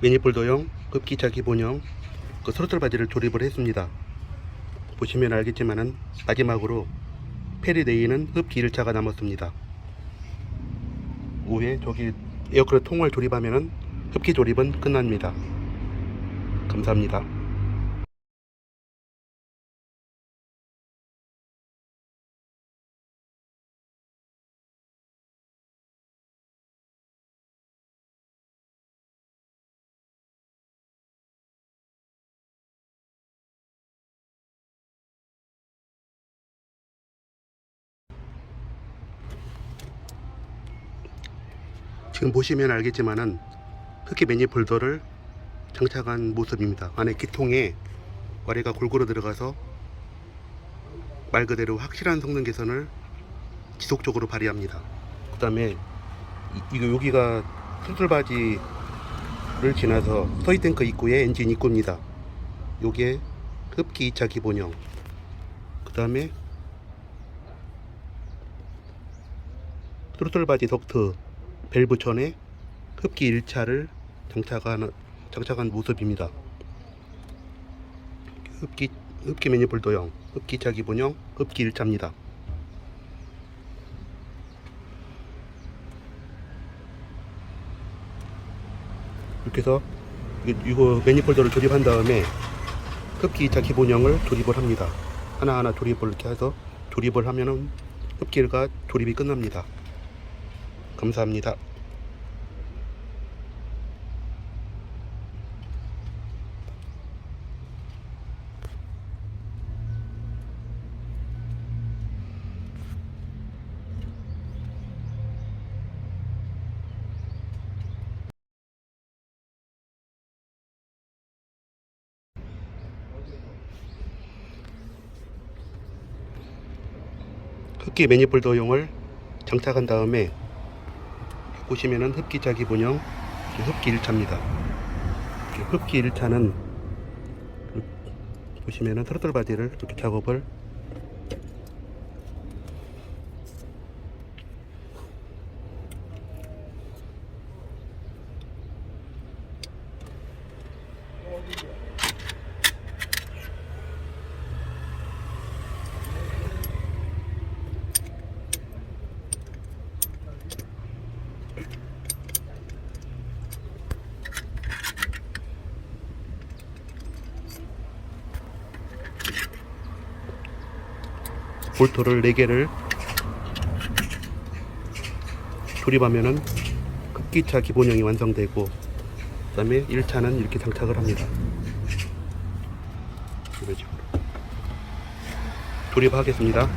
매니폴더용 급기차 기본형 그 스로틀 바지를 조립을 했습니다. 보시면 알겠지만은 마지막으로 페리데이는 흡기 1차가 남았습니다. 위에 저기 에어컨 통을 조립하면은 흡기 조립은 끝납니다. 감사합니다. 지금 보시면 알겠지만은 흡기 매니폴더를 장착한 모습입니다. 안에 기통에 와레가 골고루 들어가서 말 그대로 확실한 성능 개선을 지속적으로 발휘합니다. 그 다음에 이거 여기가 수술바지를 지나서 서이탱크 입구에 엔진 입구입니다. 요게 흡기 2차 기본형. 그 다음에 트로틀 바지 덕트 밸브천에 흡기 1차를 장착한, 장착한 모습입니다. 흡기, 흡기 매니폴더형, 흡기차 기본형, 흡기 1차입니다. 이렇게 해서 이- 이거 매니폴더를 조립한 다음에 흡기 2차 기본형을 조립을 합니다. 하나하나 조립을 이렇게 해서 조립을 하면은 흡기가 조립이 끝납니다. 감사합니다. 흡기 매니폴더용을 장착한 다음에 보시면은 흡기차 기본형 흡기 1차입니다. 흡기 1차는 보시면은 트로틀 바디를 이렇게 작업을 볼트를 4개를 조립하면은 흡기차 기본형이 완성되고 그 다음에 1차는 이렇게 장착을 합니다. 이런 식으로 조립하겠습니다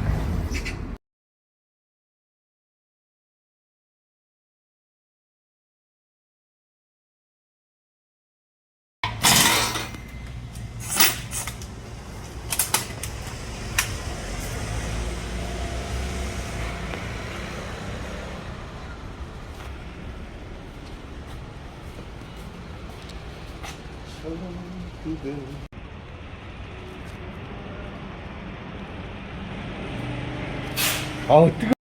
아우 뜨거.